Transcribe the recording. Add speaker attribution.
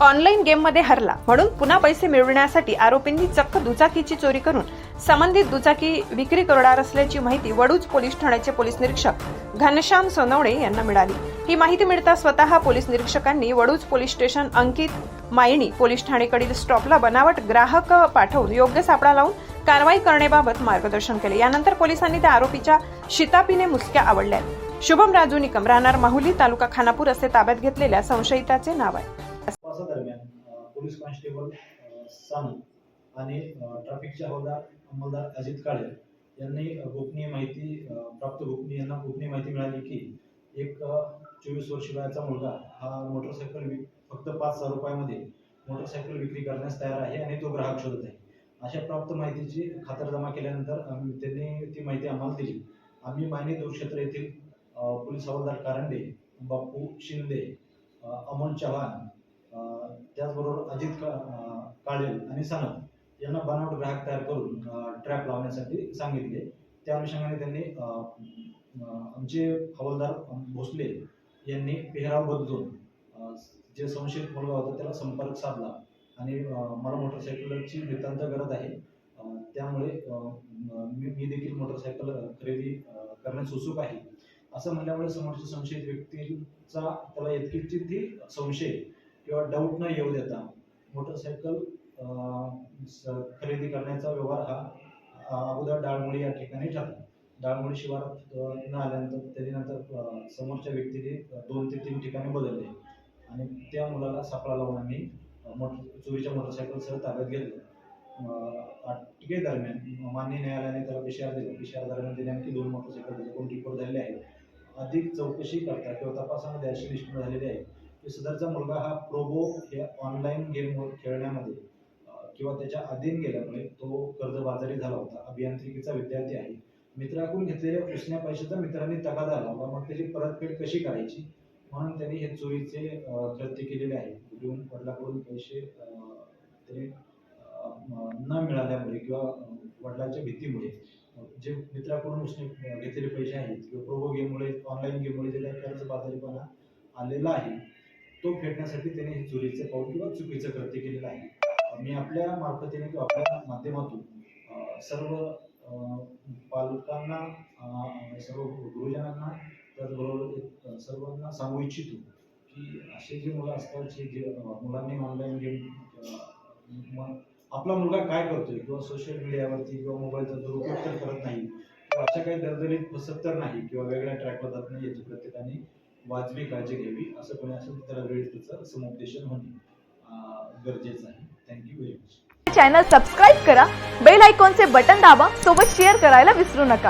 Speaker 1: Online गेममध्ये हरला. म्हणून पुन्हा पैसे मिळवण्यासाठी आरोपींनी चक्क दुचाकीची चोरी करून संबंधित दुचाकी विक्री करणार असल्याची माहिती वडूज पोलीस ठाण्याचे पोलीस निरीक्षक घनश्याम सोनवणे यांना मिळाली. ही माहिती मिळता स्वतः पोलीस निरीक्षकांनी वडूज पोलीस स्टेशन अंकित मायणी पोलीस ठाणेकडील स्टॉपला बनावट ग्राहक पाठवून योग्य सापळा लावून कारवाई करण्याबाबत मार्गदर्शन केले. यानंतर पोलिसांनी त्या आरोपीच्या शितापीने मुसक्या आवडल्या. शुभम राजू निकम राहणार माहुली तालुका खानापूर असे ताब्यात घेतलेल्या संशयिताचे नाव आहे.
Speaker 2: पोलीस कॉन्स्टेबल सानू आणि ट्रॅफिकचे हवालदार अंमलदार अजित काळे यांनी गोपनीय माहिती प्राप्त गोपनीय यांना गोपनीय माहिती मिळाली की एक चोवीस वर्ष वयाचा मुलगा हा मोटरसायकल विक फक्त पाच हजार रुपयामध्ये मोटरसायकल विक्री करण्यास तयार आहे आणि तो ग्राहक शोधत आहे. अशा प्राप्त माहितीची खातरजमा केल्यानंतर त्यांनी ती माहिती आम्हाला दिली. आम्ही मायनी दूरक्षेत्र येथील पोलीस हवालदार कारंडे बापू शिंदे अमोल चव्हाण त्याचबरोबर अजित का काळेल आणि सानप यांना बनावट ग्राहक तयार करून ट्रॅप लावण्यासाठी सांगितले. त्या अनुषंगाने त्यांनी आमचे हवालदार भोसले यांनी पेहराव बदलून जे संशयित मुलगा होता त्याला संपर्क साधला. आणि मला मोटरसायकलची नितांत गरज आहे. त्यामुळे मी मी देखील मोटरसायकल खरेदी करण्यास उत्सुक आहे. असं म्हणल्यामुळे समोरच्या संशयित व्यक्तीचा त्याला इतकी ती संशय किंवा डाऊट न येऊ देता मोटरसायकल स- खरेदी करण्याचा व्यवहार हा अगोदर डाळमुडी या ठिकाणी ठरला. डाळमोळी शिवारात न आल्यानंतर त्याच्यानंतर समोरच्या व्यक्तीने दोन ते तीन ठिकाणी बदलले. आणि त्या मुलाला सापळा लावून आम्ही मोटर चोरीच्या मोटरसायकलसह ताब्यात घेतलं. अं, अटकेदरम्यान मान्य न्यायालयाने त्याला विषयार दिला. विषयार दरम्यान त्याने आणखी दोन मोटरसायकल त्याच्याकडून रिपोर्ट झालेले आहेत. अधिक चौकशी करता किंवा तपासामध्ये अशी निष्पन्न झालेली आहे. की सदरचा मुलगा हा प्रोबो हे ऑनलाईन गेम खेळण्यामध्ये किंवा त्याच्या अधीन गेल्यामुळे तो कर्जबाजारी झाला होता. अभियांत्रिकीचा विद्यार्थी आहे. मित्राकडून घेतलेल्या उसण्या पैशाचा मित्रांनी तगादा लावला. मग त्याची परतफेड कशी करायची? म्हणून त्यांनी हे चोरीचे कृत्य केलेले आहे. घेऊन वडिलाकडून पैसे ते न मिळाल्यामुळे किंवा वडिलांच्या भीतीमुळे जे मित्राकडून उसने घेतलेले पैसे आहेत किंवा प्रोबो गेममुळे ऑनलाईन गेममुळे त्याला काही कर्जबाजारीपणा आलेला आहे तो फेडण्यासाठी त्याने हे पाऊल किंवा चुकीचं कृत्य केलेलं आहे. मी आपल्या मार्फतीने किंवा आपल्या माध्यमातून सर्व पालकांना सर्व गुरुजनांना त्याचबरोबर एक, सर्वांना सांगू इच्छितो की असे जे मुलं असतात जे जे मुलांनी ऑनलाईन गेम आपला मुलगा काय करतोय किंवा सोशल मीडियावरती किंवा मोबाईलचा दुरुपयोग तर करत नाही किंवा अशा काही दरदरीत फसत तर नाही किंवा वेगळ्या ट्रॅकवर जात नाही याची प्रत्येकाने वाजवी काळजी घ्यावी असं कोणी असेल तर त्याला वेळ त्याचं समुपदेशन होणे गरजेचं आहे. Thank you very much
Speaker 3: channel subscribe करा बेल आयकॉनचे बटन दाबा सोबत शेअर करायला विसरू नका.